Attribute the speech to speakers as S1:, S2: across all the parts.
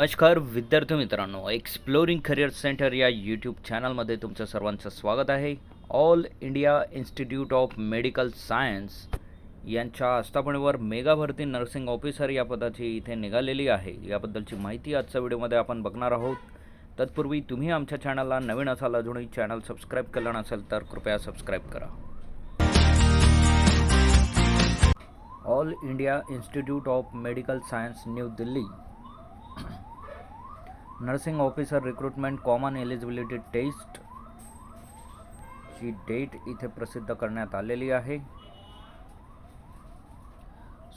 S1: नमस्कार विद्यार्थी मित्रांनो एक्सप्लोरिंग करिअर सेंटर या यूट्यूब चॅनलमध्ये तुमचं सर्वांचं स्वागत आहे. All India Institute of Medical Science यांच्या आस्थापनेवर मेगा भरती नर्सिंग ऑफिसर या पदाची इथे निघालेली आहे. याबद्दलची माहिती आजच्या व्हिडिओमध्ये आपण बघणार आहोत. तत्पूर्वी तुम्ही आमच्या चॅनलला नवीन असाल अजूनही चॅनल सबस्क्राईब केलं नसेल तर कृपया सबस्क्राईब करा. All India Institute of Medical Science New Delhi nursing officer recruitment common eligibility test ची डेट इथे प्रसिद्ध करण्यात आलेली आहे.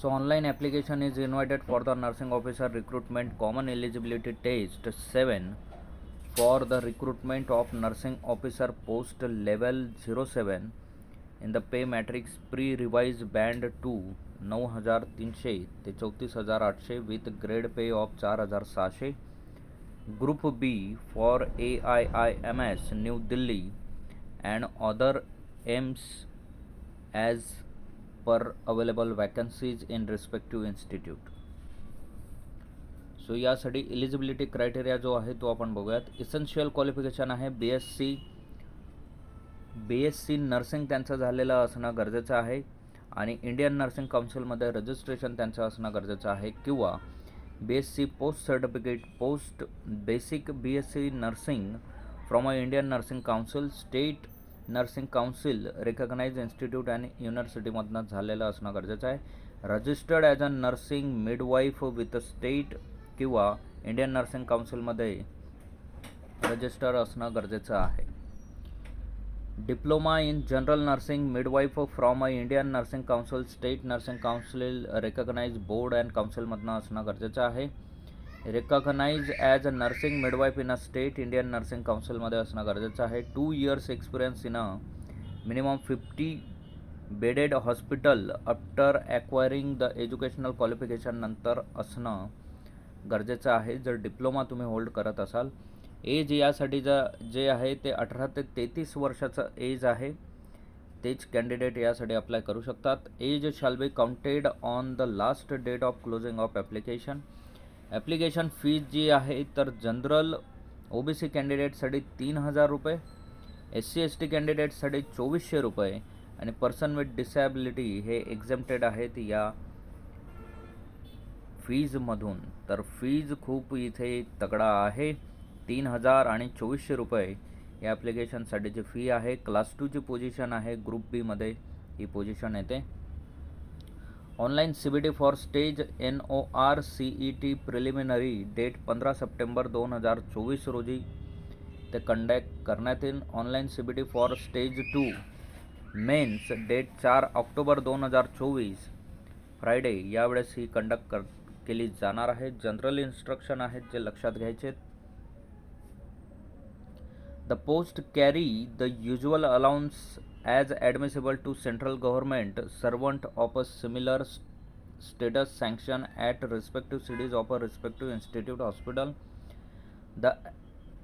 S1: So online application is invited for the nursing officer recruitment common eligibility test seven for the recruitment of nursing officer post level zero seven in the pay matrix pre revise band two नऊ हजार तीनशे ते चौतीस हजार आठशे with grade pay of चार हजार सहाशे. Group B for A I I M S New Delhi and other AIIMS as per available vacancies in respective institute. So यासाठी इलिजिबिलिटी क्रायटेरिया जो आहे तो आपण बघूयात. इसेन्शियल क्वालिफिकेशन आहे B S C B S C nursing त्यांचं झालेलं असणं गरजेचं आहे. आणि इंडियन नर्सिंग काउन्सिलमध्ये रजिस्ट्रेशन त्यांचं असणं गरजेचं आहे. किंवा B S C post certificate post basic B S C nursing from a Indian nursing council state nursing council recognise institute and युनिव्हर्सिटीमधनं झालेलं असणं गरजेचं आहे. Registered as a nursing midwife with state किंवा इंडियन नर्सिंग काउन्सिलमध्ये register असणं गरजेचं आहे. Diploma in general nursing midwife from a Indian nursing council state nursing council recognise board and काउन्सिलमधनं असणं गरजेचं आहे. Recognise as a nursing midwife in a state Indian nursing काउन्सिलमध्ये असणं गरजेचं आहे. Two years experience in a minimum fifty bedded hospital after acquiring the educational qualification नंतर असणं गरजेचं आहे. जर डिप्लोमा तुम्ही होल्ड करत असाल एज यासाठी जा जे आहे ते अठरा ते तेहतीस वर्षाचं एज आहे. तेच कॅन्डिडेट यासाठी अप्लाय करू शकतात. Age shall be counted on the last date of closing of application application fees जी आहे तर जनरल ओ बी सी कॅन्डिडेटसाठी तीन हजार रुपये एस सी एस टी कॅन्डिडेटसाठी चोवीसशे रुपये आणि पर्सन विथ डिसॅबिलिटी हे एक्झम्प्टेड आहेत या फीजमधून तर फीज खूप इथे तगडा आहे. तीन हजार आणि चोवीसशे रुपये या ॲप्लिकेशनसाठीची फी आहे क्लास टूची पोझिशन आहे ग्रुप बीमध्ये ही पोझिशन येते. Online C B T for stage N O R C E T preliminary date पंधरा सप्टेंबर दोन हजार चोवीस रोजी ते कंडक्ट करण्यात येईल. Online C B T for stage two mains date चार ऑक्टोबर दोन हजार चोवीस फ्रायडे यावेळेस ही कंडक्ट कर केली जाणार आहे. जनरल इन्स्ट्रक्शन आहेत जे लक्षात घ्यायचे आहेत The post carry the usual allowance as admissible to central government servant of a similar status sanction at respective cities of a respective institute hospital. The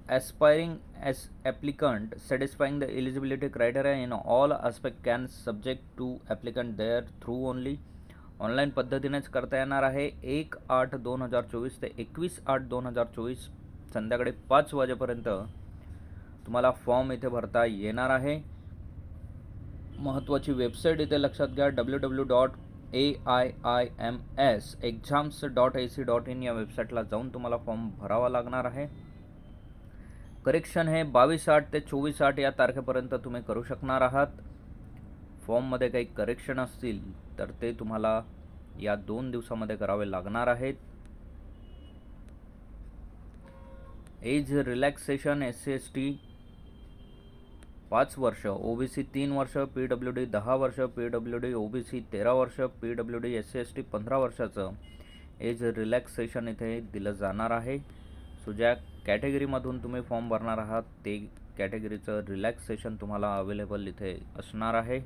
S1: aspiring as applicant satisfying the eligibility criteria in all aspect can subject to applicant there through only online पद्धतीनेच करता येणार आहे एक आठ दोन हजार चोवीस ते एकवीस आठ दोन हजार चोवीस संध्याकाळी पाच वाजेपर्यंत तुम्हाला फॉर्म इथे भरता येणार आहे. महत्त्वाची वेबसाईट इथे लक्षात घ्या W W dot A I I M S exams dot A C dot I N वेबसाईटला जाऊन तुम्हाला फॉर्म भरावा लागणार आहे. करेक्शन हे बावीस आठ ते चोवीस आठ या तारखेपर्यंत तुम्ही करू शकणार आहात. फॉर्ममध्ये काही करेक्शन असतील तर ते तुम्हाला या दोन दिवसामध्ये करावे लागणार आहेत. Age relaxation S C S T पाच वर्ष ओ बी सी तीन वर्ष पी डब्ल्यू डी दहा वर्ष P W D O B C तेरा वर्ष P W D S C S T पंधरा वर्षाचं एज रिलॅक्सेशन इथे दिलं जाणार आहे. सो ज्या कॅटेगरीमधून तुम्ही फॉर्म भरणार आहात ते कॅटेगरीचं रिलॅक्सेशन तुम्हाला अवेलेबल इथे असणार आहे.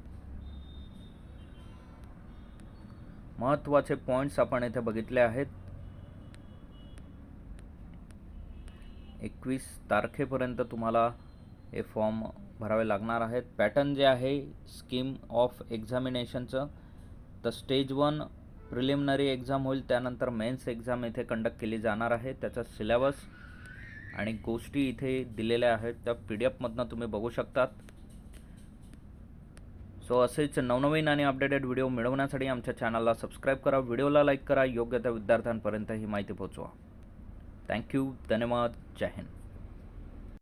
S1: महत्त्वाचे पॉईंट्स आपण इथे बघितले आहेत. एकवीस तारखेपर्यंत तुम्हाला हे फॉर्म भरावे लागणार आहेत. पॅटर्न जे आहे स्कीम ऑफ एक्झामिनेशनचं तर स्टेज वन प्रिलिमिनरी एक्झाम होईल. त्यानंतर मेन्स एक्झाम इथे कंडक्ट केली जाणार आहे. त्याचा सिलेबस आणि गोष्टी इथे दिलेल्या आहेत. त्या पी डी एफमधनं तुम्ही बघू शकतात. सो असेच नवनवीन आणि अपडेटेड व्हिडिओ मिळवण्यासाठी आमच्या चॅनलला सबस्क्राईब करा. व्हिडिओला लाईक करा. योग्य त्या विद्यार्थ्यांपर्यंत ही माहिती पोहोचवा. थँक्यू धन्यवाद. जय हिंद.